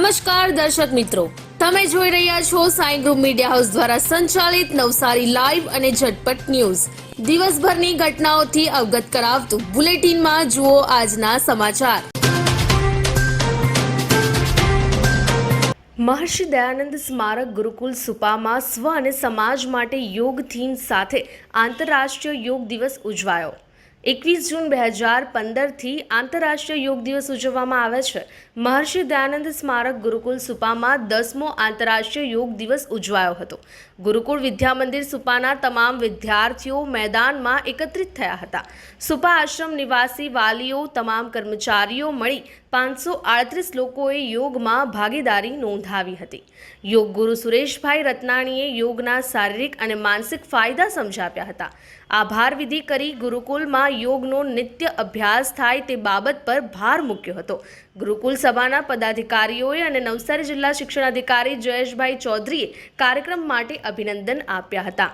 નમસ્કાર દર્શક મિત્રો. તમે જોઈ રહ્યા છો સાઈ ગ્રુપ મીડિયા હાઉસ દ્વારા સંચાલિત નવસારી લાઈવ અને ઝટપટ ન્યૂઝ. દિવસભરની ઘટનાઓથી અવગત કરાવતું બુલેટિનમાં જુઓ આજના સમાચાર. મહર્ષિ દયાનંદ સ્મારક ગુરુકુલ સુપામાં સ્વ અને સમાજ માટે યોગ થીમ સાથે આંતરરાષ્ટ્રીય યોગ દિવસ ઉજવાયો. એકવીસ જૂન બે હજાર પંદરથી આંતરરાષ્ટ્રીય યોગ દિવસ ઉજવવામાં આવે છે. મહર્ષિ દયાનંદ સ્મારક ગુરુકુલ સુપામાં દસમો આંતરરાષ્ટ્રીય યોગ દિવસ ઉજવાયો હતો. ગુરુકુળ વિદ્યા મંદિર સુપાના તમામ વિદ્યાર્થીઓ મેદાનમાં એકત્રિત થયા હતા. સુપા આશ્રમ નિવાસી વાલીઓ, તમામ કર્મચારીઓ મળી પાંચસો આડત્રીસ લોકોએ યોગમાં ભાગીદારી નોંધાવી હતી. યોગ ગુરુ સુરેશભાઈ રત્નાણીએ યોગના શારીરિક અને માનસિક ફાયદા સમજાવ્યા હતા. આભાર વિધિ કરી ગુરુકુલમાં યોગનો નિત્ય અભ્યાસ થાય તે બાબત પર ભાર મૂક્યો હતો. ગુરુકુલ સભાના પદાધિકારીઓએ અને નવસારી જિલ્લા શિક્ષણાધિકારી જયેશભાઈ ચૌધરીએ કાર્યક્રમ માટે અભિનંદન આપ્યા હતા.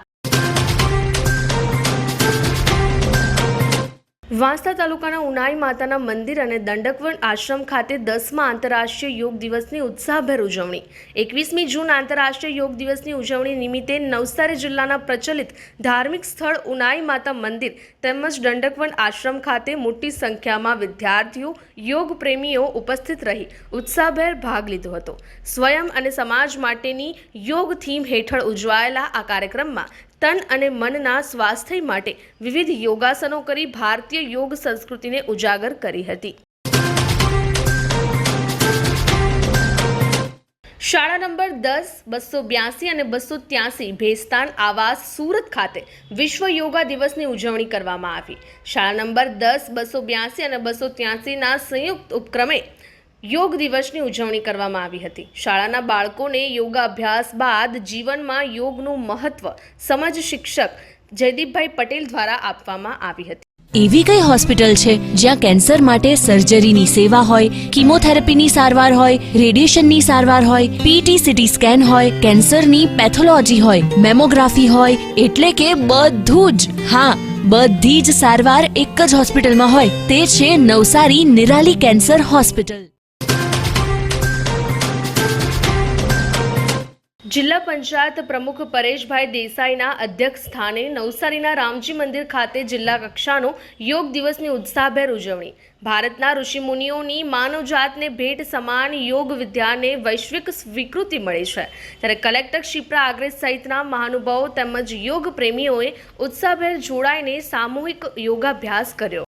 વાંસદા તાલુકાના ઉનાઈ માતાના મંદિર અને દંડકવન આશ્રમ ખાતે દસમા આંતરરાષ્ટ્રીય યોગ દિવસની ઉત્સાહભેર ઉજવણી. એકવીસમી જૂન આંતરરાષ્ટ્રીય યોગ દિવસની ઉજવણી નિમિત્તે નવસારી જિલ્લાના પ્રચલિત ધાર્મિક સ્થળ ઉનાઈ માતા મંદિર તેમજ દંડકવન આશ્રમ ખાતે મોટી સંખ્યામાં વિદ્યાર્થીઓ, યોગ પ્રેમીઓ ઉપસ્થિત રહી ઉત્સાહભેર ભાગ લીધો હતો. સ્વયં અને સમાજ માટેની યોગ થીમ હેઠળ ઉજવાયેલા આ કાર્યક્રમમાં તન અને મનના સ્વાસ્થ્ય માટે વિવિધ યોગાસનો કરી ભારતીય યોગ સંસ્કૃતિને ઉજાગર કરી હતી. શાળા નંબર દસ, બસો બ્યાસી અને બસો ત્યાસી ભેસ્તાન આવાસ સુરત ખાતે વિશ્વ યોગા દિવસની ઉજવણી કરવામાં આવી. શાળા નંબર દસ, બસો બ્યાસી અને બસો ત્યાસીના સંયુક્ત ઉપક્રમે યોગ દિવસની ઉજવણી કરવામાં આવી હતી. શાળાના બાળકોને યોગાભ્યાસ બાદ જીવનમાં યોગનું મહત્વ સમજ શિક્ષક જયદીપભાઈ પટેલ દ્વારા આપવામાં આવી હતી. એવી કઈ હોસ્પિટલ છે જ્યાં કેન્સર માટે સર્જરીની સેવા હોય, કિમોથેરાપીની સારવાર હોય, રેડિયેશનની સારવાર હોય પીટી સીટી સ્કેન હોય, કેન્સરની પેથોલોજી હોય, મેમોગ્રાફી હોય, એટલે કે બધું જ. હા, બધી જ સારવાર એક જ હોસ્પિટલમાં હોય. તે છે નવસારી નિરાલી કેન્સર હોસ્પિટલ. જિલ્લા પંચાયત પ્રમુખ પરેશભાઈ દેસાઈના અધ્યક્ષ સ્થાને નવસારીના રામજી મંદિર ખાતે જિલ્લા કક્ષાનો યોગ દિવસની ઉત્સાહભેર ઉજવણી. ભારતના ઋષિમુનિઓની માનવજાતને ભેટ સમાન યોગ વિદ્યાને વૈશ્વિક સ્વીકૃતિ મળી છે. ત્યારે કલેક્ટર શિપ્રા આગ્રે સહિતના મહાનુભાવો તેમજ યોગ પ્રેમીઓએ ઉત્સાહભેર જોડાઈને સામૂહિક યોગાભ્યાસ કર્યો.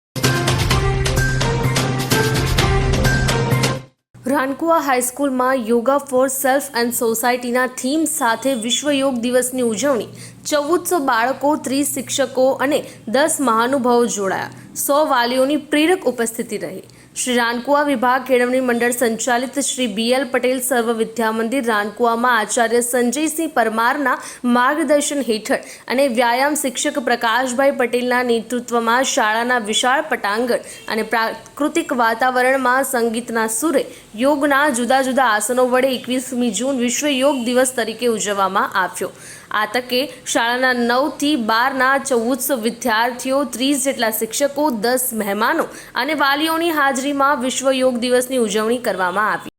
રાનકુવા હાઈસ્કૂલમાં યોગા ફોર સેલ્ફ એન્ડ સોસાયટીના થીમ સાથે વિશ્વ યોગ દિવસની ઉજવણી. ચૌદસો બાળકો, ત્રીસ શિક્ષકો અને દસ મહાનુભાવો જોડાયા. સો વાલીઓની પ્રેરક ઉપસ્થિતિ રહી. શ્રી રાનકુવા વિભાગ કેળવણી મંડળ સંચાલિત શ્રી બી એલ પટેલ સર્વ વિદ્યા મંદિર રાનકુવામાં આચાર્ય સંજયસિંહ પરમારના માર્ગદર્શન હેઠળ અને વ્યાયામ શિક્ષક પ્રકાશભાઈ પટેલના નેતૃત્વમાં શાળાના વિશાળ પટાંગણ અને પ્રાકૃતિક વાતાવરણમાં સંગીતના સુરે યોગના જુદા જુદા આસનો વડે એકવીસમી જૂન વિશ્વ યોગ દિવસ તરીકે ઉજવવામાં આવ્યો. આ તકે શાળાના નવથી બારના ચૌદસો વિદ્યાર્થીઓ, ત્રીસ જેટલા શિક્ષકો, દસ મહેમાનો અને વાલીઓની હાજરીમાં વિશ્વ યોગ દિવસની ઉજવણી કરવામાં આવી.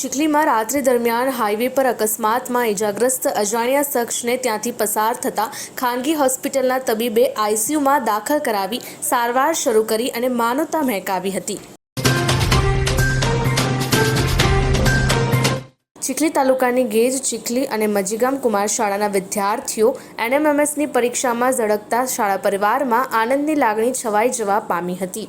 ચીખલીમાં રાત્રિ દરમિયાન હાઈવે પર અકસ્માતમાં ઇજાગ્રસ્ત અજાણ્યા શખ્સને ત્યાંથી પસાર થતા ખાનગી હોસ્પિટલના તબીબે આઈસીયુમાં દાખલ કરાવી સારવાર શરૂ કરી અને માનવતા મહેકાવી હતી. ચીખલી તાલુકાની ગેજ ચીખલી અને મજીગામ કુમાર શાળાના વિદ્યાર્થીઓ એનએમએમએસની પરીક્ષામાં ઝળકતા શાળા પરિવારમાં આનંદની લાગણી છવાઈ જવા પામી હતી.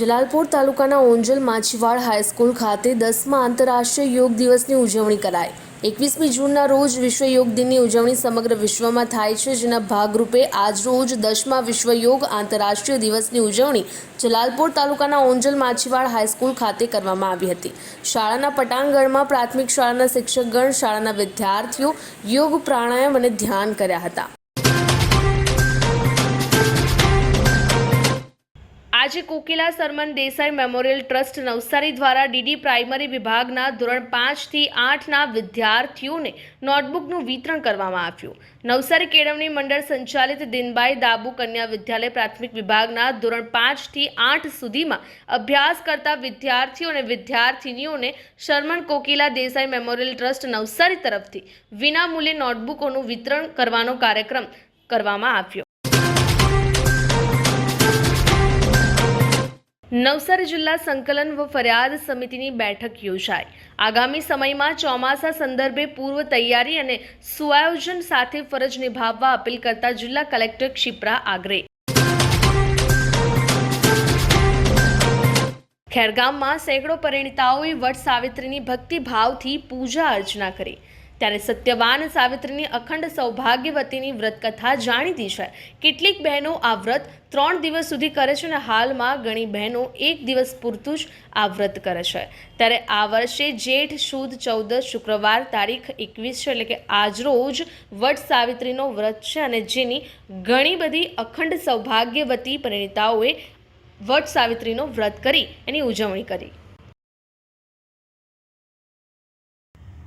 Jalalpor તાલુકાના ઓંજલ માછીવાડ હાઈસ્કૂલ ખાતે દસમા આંતરરાષ્ટ્રીય યોગ દિવસની ઉજવણી કરાઈ. એકવીસમી જૂનના રોજ વિશ્વ યોગ દિનની ઉજવણી સમગ્ર વિશ્વમાં થાય છે, જેના ભાગરૂપે આજરોજ દસમા વિશ્વ યોગ આંતરરાષ્ટ્રીય દિવસની ઉજવણી જલાલપોર તાલુકાના ઓંજલ માછીવાડ હાઈસ્કૂલ ખાતે કરવામાં આવી હતી. શાળાના પટાંગણમાં પ્રાથમિક શાળાના શિક્ષકગણ, શાળાના વિદ્યાર્થીઓ યોગ પ્રાણાયામ અને ધ્યાન કર્યા હતા. આજે કોકિલા સરમન દેસાઈ મેમોરિયલ ટ્રસ્ટ નવસારી દ્વારા ડીડી પ્રાઇમરી વિભાગના ધોરણ પાંચથી આઠના વિદ્યાર્થીઓને નોટબુકનું વિતરણ કરવામાં આવ્યું. નવસારી કેળવણી મંડળ સંચાલિત દિનબાઈ દાબુ કન્યા વિદ્યાલય પ્રાથમિક વિભાગના ધોરણ પાંચથી આઠ સુધીમાં અભ્યાસ કરતા વિદ્યાર્થીઓ અને વિદ્યાર્થિનીઓને શર્મન કોકિલા દેસાઈ મેમોરિયલ ટ્રસ્ટ નવસારી તરફથી વિનામૂલ્યે નોટબુકોનું વિતરણ કરવાનો કાર્યક્રમ કરવામાં આવ્યો. નવસારી જિલ્લા સંકલન વ ફરિયાદ સમિતિની બેઠક યોજાઈ. આગામી સમયમાં ચોમાસા સંદર્ભે પૂર્વ તૈયારી અને સુઆયોજન સાથે ફરજ નિભાવવા અપીલ કરતા જિલ્લા કલેક્ટર ક્ષિપ્રા આગ્રે. ખેરગામમાં સેંકડો પરિણીતાઓએ વટ સાવિત્રીની ભક્તિભાવથી પૂજા અર્ચના કરી. ત્યારે સત્યવાન સાવિત્રીની અખંડ સૌભાગ્યવતીની વ્રતકથા જાણીતી છે. કેટલીક બહેનો આ વ્રત ત્રણ દિવસ સુધી કરે છે અને હાલમાં ઘણી બહેનો એક દિવસ પૂરતું જ આ વ્રત કરે છે. ત્યારે આ વર્ષે જેઠ, સુદ, ચૌદ, શુક્રવાર તારીખ એકવીસ છે એટલે કે આજરોજ વટ સાવિત્રીનો વ્રત છે અને જેની ઘણી બધી અખંડ સૌભાગ્યવતી પરિણીતાઓએ વટ સાવિત્રીનો વ્રત કરી, એની ઉજવણી કરી.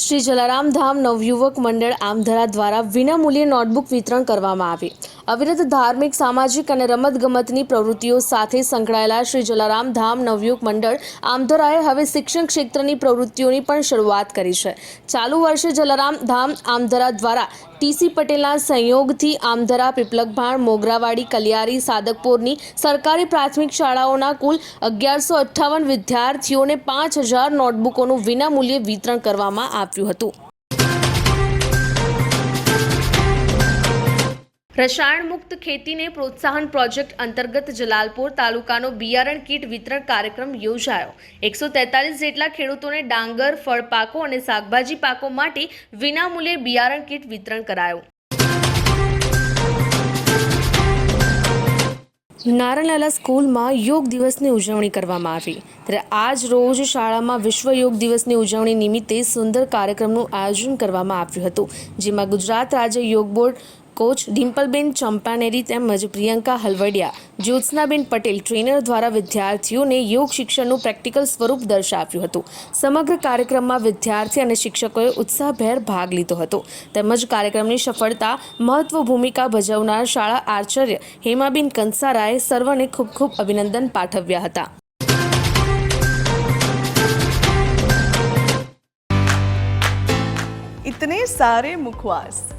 શ્રી જલારામ ધામ નવયુવક મંડળ આમધરા દ્વારા વિનામૂલ્યે નોટબુક વિતરણ કરવામાં આવી. અવિરત ધાર્મિક, સામાજિક અને રમતગમતની પ્રવૃત્તિઓ સાથે સંકળાયેલા શ્રી જલારામ ધામ નવયુગ મંડળ આમધરાએ હવે શિક્ષણ ક્ષેત્રની પ્રવૃત્તિઓની પણ શરૂઆત કરી છે. ચાલુ વર્ષે જલારામ ધામ આમધરા દ્વારા ટીસી પટેલના સંયોગથી આમધરા પીપલકભાણ મોગરાવાડી, કલિયારી, સાદકપુરની સરકારી પ્રાથમિક શાળાઓના કુલ અગિયારસો અઠ્ઠાવન વિદ્યાર્થીઓને પાંચ હજાર નોટબુકોનું વિનામૂલ્યે વિતરણ કરવામાં આવ્યું હતું. રસાયણ મુક્ત ખેતીને પ્રોત્સાહન પ્રોજેક્ટ અંતર્ગત જલાલપોર તાલુકાનો બિયારણ કીટ વિતરણ કાર્યક્રમ યોજાયો. એકસો તેતાલીસ જેટલા ખેડૂતોને ડાંગર, ફળ પાકો અને શાકભાજી પાકો માટે વિનામૂલ્યે બિયારણ કીટ વિતરણ કરાયું. નારણલાલા સ્કૂલમાં યોગ દિવસની ઉજવણી કરવામાં આવી. ત્યારે આજ રોજ શાળામાં વિશ્વ યોગ દિવસની ઉજવણી નિમિત્તે સુંદર કાર્યક્રમનું આયોજન કરવામાં આવ્યું હતું. જેમાં ગુજરાત રાજ્ય યોગ બોર્ડ કોચ ડિમ્પલબેન ચંપાનેરી તેમજ પ્રિયંકા હલવડિયા જ્યોત્સનાબેન પટેલ ટ્રેનર દ્વારા વિદ્યાર્થીઓને યોગ શિક્ષણનું પ્રેક્ટિકલ સ્વરૂપ દર્શાવ્યું હતું સમગ્ર કાર્યક્રમમાં વિદ્યાર્થી અને શિક્ષકોએ ઉત્સાહભેર ભાગ લીધો હતો તેમજ કાર્યક્રમની સફળતા મહત્વ ભૂમિકા ભજવનાર શાળા આચાર્ય હેમાબેન કંસારાએ સર્વને ખૂબ ખૂબ અભિનંદન પાઠવ્યા હતા इतने सारे मुखवास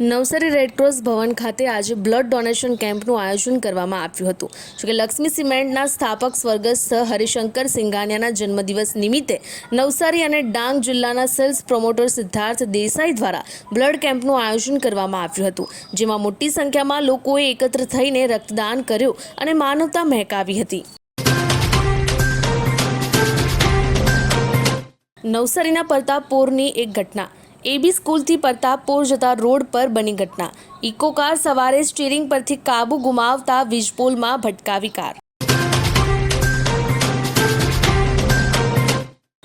નવસારી રેડક્રોસ ભવન ખાતે આજે બ્લડ ડોનેશન કેમ્પનું આયોજન કરવામાં આવ્યું હતું. જોકે લક્ષ્મી સિમેન્ટના સ્થાપક સ્વર્ગસ્થ હરિશંકર સિંઘાનિયાના જન્મદિવસ નિમિત્તે નવસારી અને ડાંગ જિલ્લાના સેલ્સ પ્રમોટર સિદ્ધાર્થ દેસાઈ દ્વારા બ્લડ કેમ્પનું આયોજન કરવામાં આવ્યું હતું, જેમાં મોટી સંખ્યામાં લોકોએ એકત્ર થઈને રક્તદાન કર્યું અને માનવતા મહેકાવી હતી. નવસારીના પ્રતાપપુરની એક ઘટના. એબી સ્કૂલથી પ્રતાપપુર જતા રોડ પર બની ઘટના. ઇકો કાર સવારે સ્ટીરિંગ પરથી કાબુ ગુમાવતા વીજપોલમાં ભટકાવી કાર.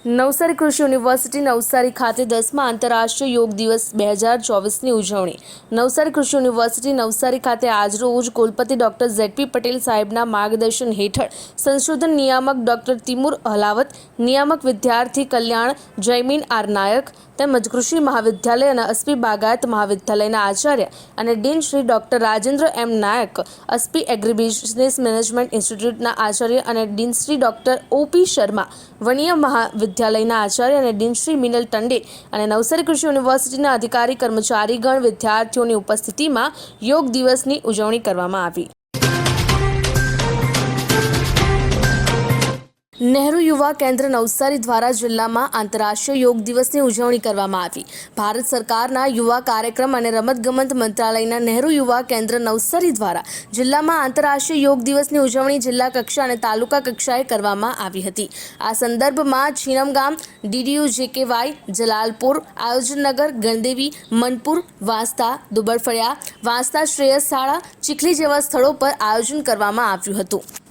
નવસારી કૃષિ યુનિવર્સિટી નવસારી ખાતે દસમા આંતરરાષ્ટ્રીય યોગ દિવસ બે હજાર ચોવીસની ઉજવણી. નવસારી કૃષિ યુનિવર્સિટી નવસારી ખાતે આજરોજ કુલપતિ ડોક્ટર ઝેડપી પટેલ સાહેબના માર્ગદર્શન હેઠળ સંશોધન નિયામક ડોક્ટર તિમુર હલાવત, નિયામક વિદ્યાર્થી કલ્યાણ જયમીન આર નાયક તેમજ કૃષિ મહાવિદ્યાલય અને અસ્પી બાગાયત મહાવિદ્યાલયના આચાર્ય અને dean Shri doctor Rajendra M Nayak Aspee agri management ઇન્સ્ટિટ્યૂટના આચાર્ય અને dean Shri doctor OP Sharma, વણિય મહાવિદ્યાલયના આચાર્ય અને ડીન શ્રી મિનલ ટંડે અને નવસારી કૃષિ યુનિવર્સિટીના અધિકારી કર્મચારીગણ વિદ્યાર્થીઓની ઉપસ્થિતિમાં યોગ દિવસની ઉજવણી કરવામાં આવી. નહેરુ યુવા કેન્દ્ર નવસારી દ્વારા જિલ્લામાં આંતરરાષ્ટ્રીય યોગ દિવસની ઉજવણી કરવામાં આવી. ભારત સરકારના યુવા કાર્યક્રમ અને રમતગમત મંત્રાલયના નહેરુ યુવા કેન્દ્ર નવસારી દ્વારા જિલ્લામાં આંતરરાષ્ટ્રીય યોગ દિવસની ઉજવણી જિલ્લા કક્ષા અને તાલુકા કક્ષાએ કરવામાં આવી હતી. આ સંદર્ભમાં છીનમગામ, ડીડીયુ જેકેવાય જલાલપુર, આયોજનનગર, ગણદેવી, મનપુર, વાંસદા, દુબળફળિયા, વાંસદા શ્રેયસ શાળા, ચીખલી જેવા સ્થળો પર આયોજન કરવામાં આવ્યું હતું.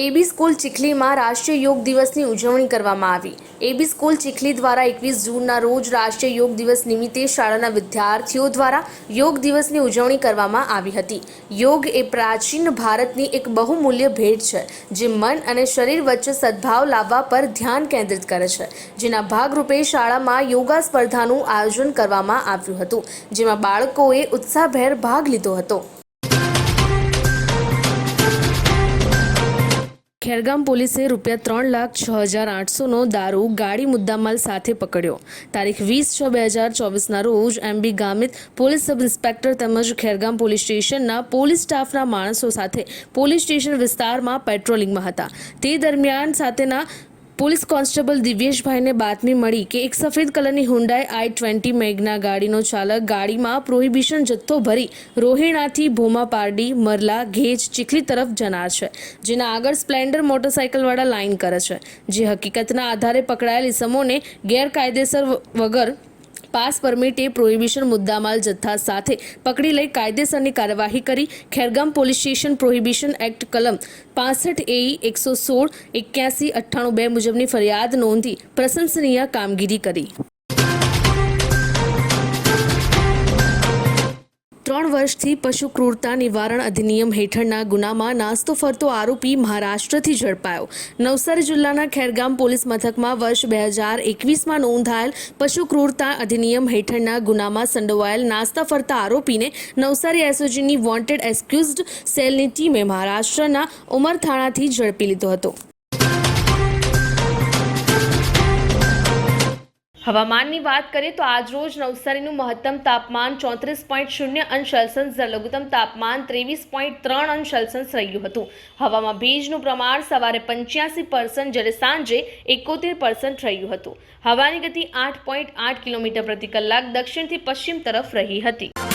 એબી સ્કૂલ ચીખલીમાં રાષ્ટ્રીય યોગ દિવસની ઉજવણી કરવામાં આવી. એબી સ્કૂલ ચીખલી દ્વારા એકવીસ જૂનના રોજ રાષ્ટ્રીય યોગ દિવસ નિમિત્તે શાળાના વિદ્યાર્થીઓ દ્વારા યોગ દિવસની ઉજવણી કરવામાં આવી હતી. યોગ એ પ્રાચીન ભારતની એક બહુમૂલ્ય ભેટ છે, જે મન અને શરીર વચ્ચે સદભાવ લાવવા પર ધ્યાન કેન્દ્રિત કરે છે. જેના ભાગરૂપે શાળામાં યોગા સ્પર્ધાનું આયોજન કરવામાં આવ્યું હતું, જેમાં બાળકોએ ઉત્સાહભેર ભાગ લીધો હતો. ખેરગામ પોલીસે રૂપિયા ત્રણ લાખ છ હજાર આઠસોનો દારૂ ગાડી મુદ્દામાલ સાથે પકડ્યો. તારીખ વીસ છ બે હજાર ચોવીસના રોજ MB Gamit police sub inspector તેમજ ખેરગામ પોલીસ સ્ટેશનના પોલીસ સ્ટાફના માણસો સાથે પોલીસ સ્ટેશન વિસ્તારમાં પેટ્રોલિંગમાં હતા. તે દરમિયાન સાથેના પોલીસ કોન્સ્ટેબલ દિવ્યેશભાઈને બાતમી મળી કે એક સફેદ કલરની હુન્ડાઈ આઈ ટ્વેન્ટી મેગના ગાડીનો ચાલક ગાડીમાં પ્રોહિબિશન જથ્થો ભરી રોહિણાથી ભોમા પારડી મરલા, ઘેજ, ચીખલી તરફ જનાર છે, જેના આગળ સ્પ્લેન્ડર મોટરસાઇકલવાળા લાઇન કરે છે, જે હકીકતના આધારે પકડાયેલ ઇસમોને ગેરકાયદેસર વગર પાસ પરમિટે પ્રોહિબિશન મુદ્દામાલ જથ્થા સાથે પકડી લઈ કાયદેસરની કાર્યવાહી કરી. Khergam police station prohibition act કલમ પાસઠ એ એકસો સોળ એક્યાસી અઠ્ઠાણું બે મુજબની ફરિયાદ નોંધી પ્રશંસનીય કામગીરી કરી. ત્રણ વર્ષથી પશુ ક્રૂરતા નિવારણ અધિનિયમ હેઠળના ગુનામાં નાસ્તો ફરતો આરોપી મહારાષ્ટ્રથી ઝડપાયો. નવસારી જિલ્લાના ખેરગામ પોલીસ મથકમાં વર્ષ બે હજાર એકવીસમાં નોંધાયેલ પશુ ક્રૂરતા અધિનિયમ હેઠળના ગુનામાં સંડોવાયેલ નાસ્તા ફરતા આરોપીને નવસારી એસઓજીની વોન્ટેડ એક્સક્યુઝડ સેલની ટીમે મહારાષ્ટ્રના ઉમરથાણાથી ઝડપી લીધો હતો. હવામાનની વાત કરીએ તો આજ રોજ નવસારીનું મહત્તમ તાપમાન ચોત્રીસ પોઈન્ટ શૂન્ય અંશ સેલ્સિયસ, લઘુત્તમ તાપમાન ત્રેવીસ પોઈન્ટ ત્રણ અંશ સેલ્સિયસ રહ્યું હતું. હવામાં ભેજનું પ્રમાણ સવારે પંચ્યાસી પર્સન્ટ જ્યારે સાંજે એકોતેર પર્સન્ટ રહ્યું હતું. હવાની ગતિ આઠ પોઈન્ટ આઠ કિલોમીટર પ્રતિ કલાક દક્ષિણથી પશ્ચિમ તરફ રહી હતી.